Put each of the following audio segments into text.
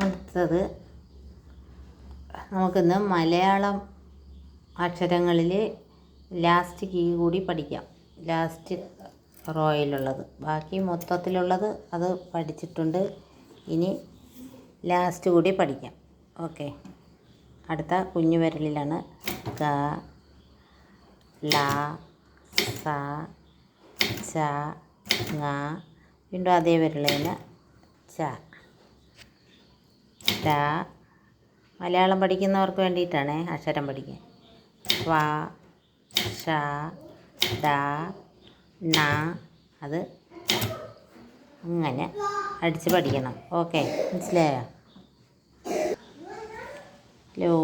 അടുത്തത് നമുക്കിന്ന് മലയാളം അക്ഷരങ്ങളിൽ ലാസ്റ്റ് കീ കൂടി പഠിക്കാം. ലാസ്റ്റ് റോയിലുള്ളത് ബാക്കി മൊത്തത്തിലുള്ളത് അത് പഠിച്ചിട്ടുണ്ട്. ഇനി ലാസ്റ്റ് കൂടി പഠിക്കാം. ഓക്കെ അടുത്ത കുഞ്ഞു വിരലിലാണ് ക ല സ ച ങ. വീണ്ടും അതേ വിരലിന് ച. ര മലയാളം പഠിക്കുന്നവർക്ക് വേണ്ടിയിട്ടാണ് അക്ഷരം പഠിക്കാൻ. വ ഷ ദ ന അത് അങ്ങനെ അടിച്ച് പഠിക്കണം. ഓക്കെ മനസ്സിലായോ? ലോ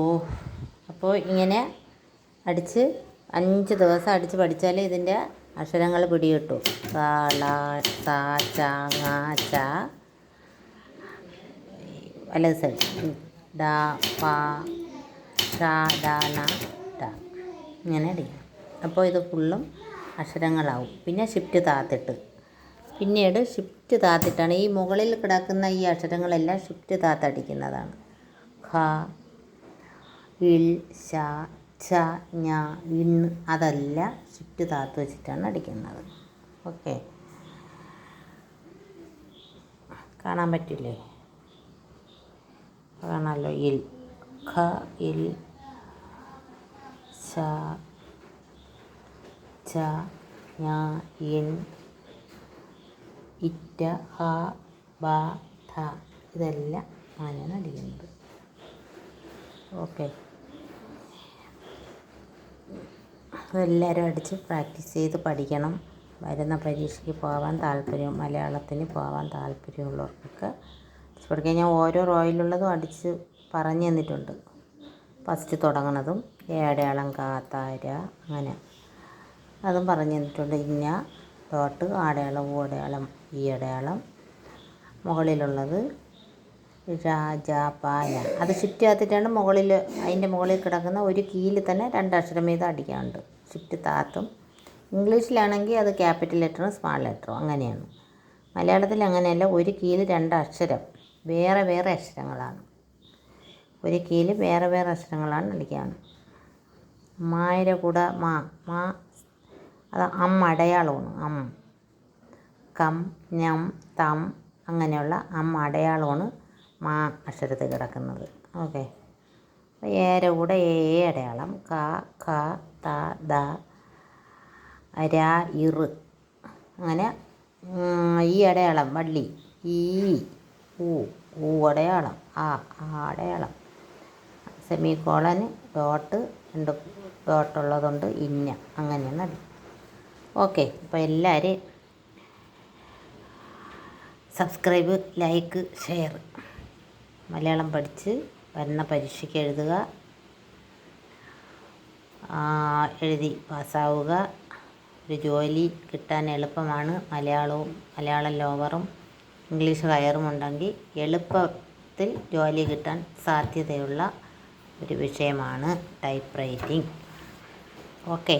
അപ്പോൾ ഇങ്ങനെ അടിച്ച് അഞ്ച് ദിവസം അടിച്ച് പഠിച്ചാൽ ഇതിന്റെ അക്ഷരങ്ങൾ പിടികിട്ടും. ക ള സ ച. വലത് സൈഡ് ഡ പ ഷ ഡ ന ട. ഇങ്ങനെ അടിക്കണം അപ്പോൾ ഇത് ഫുള്ളും അക്ഷരങ്ങളാവും. പിന്നെ ഷിഫ്റ്റ് താത്തിട്ട്. പിന്നീട് ഷിഫ്റ്റ് താത്തിട്ടാണ് ഈ മുകളിൽ കിടക്കുന്ന ഈ അക്ഷരങ്ങളെല്ലാം ഷിഫ്റ്റ് താത്തടിക്കുന്നതാണ്. ഖ ഇൽ ഷ ഛ ഞ ഇന്ന് അതെല്ലാം ഷിഫ്റ്റ് താത്ത് വെച്ചിട്ടാണ് അടിക്കുന്നത്. ഓക്കെ. കാണാൻ പറ്റില്ലേ? കാണാമല്ലോ ഇൽ ഖ ഇൽ ച ച ഞ ഇൻ ഇറ്റ ഹ ബ ധ. ഇതെല്ലാം ഞാനാണ് അടിക്കുന്നത്? ഓക്കെ. അതെല്ലാവരും അടിച്ച് പ്രാക്ടീസ് ചെയ്ത് പഠിക്കണം. വരുന്ന പരീക്ഷയ്ക്ക് പോകാൻ താല്പര്യം മലയാളത്തിന് പോകാൻ താല്പര്യമുള്ളവർക്കൊക്കെ പഠിക്കാൻ ഞാൻ ഓരോ റോയിലുള്ളതും അടിച്ച് പറഞ്ഞു തന്നിട്ടുണ്ട്. ഫസ്റ്റ് തുടങ്ങണതും ഏടയാളം കാത്താര അങ്ങനെ. അതും പറഞ്ഞു തന്നിട്ടുണ്ട്. ഇന്ന തോട്ട് ആടയാളം ഊടയാളം ഈ അടയാളം മുകളിലുള്ളത് രാജാപാല. അത് ഷിഫ്റ്റ് ആത്തിട്ടാണ് മുകളിൽ അതിന്റെ മുകളിൽ കിടക്കുന്ന ഒരു കീയിൽ തന്നെ രണ്ടക്ഷരം വീതം അടിക്കാനുണ്ട്. ഷിഫ്റ്റ് താത്തും. ഇംഗ്ലീഷിലാണെങ്കിൽ അത് ക്യാപിറ്റൽ ലെറ്ററും സ്മാൾ ലെറ്ററും അങ്ങനെയാണ്. മലയാളത്തിൽ അങ്ങനെയല്ല ഒരു കീയിൽ രണ്ട് അക്ഷരം വേറെ വേറെ അക്ഷരങ്ങളാണ്. ഒരു കീയിൽ വേറെ വേറെ അക്ഷരങ്ങളാണ് നൽകിയാണ് മായര കൂടെ മാ മാ അത് അം അടയാളമാണ് അം. കം ഞം തം അങ്ങനെയുള്ള അം അടയാളമാണ് മാ അക്ഷരത്തിൽ കിടക്കുന്നത്. ഓക്കെ. ഏര കൂടെ ഏ അടയാളം. ക ക ത ദ ര ഇറ് അങ്ങനെ ഈ അടയാളം വള്ളി ഈ ഊ ഊ അടയാളം ആ ആ അടയാളം സെമി കോളൻ ഡോട്ട് രണ്ട് ഡോട്ടുള്ളതുകൊണ്ട് ഇന്ന. അങ്ങനെയാണ് അടി ഓക്കെ അപ്പോൾ എല്ലാവരും സബ്സ്ക്രൈബ് ലൈക്ക് ഷെയർ. മലയാളം പഠിച്ച് വരുന്ന പരീക്ഷയ്ക്ക് എഴുതുക. എഴുതി പാസ്സാവുക. ഒരു ജോലി കിട്ടാൻ എളുപ്പമാണ്. മലയാളവും മലയാളം ലോവറും ഇംഗ്ലീഷ് കയറുമുണ്ടെങ്കിൽ എളുപ്പത്തിൽ ജോലി കിട്ടാൻ സാധ്യതയുള്ള ഒരു വിഷയമാണ് ടൈപ്പ് റൈറ്റിംഗ്. ഓക്കെ.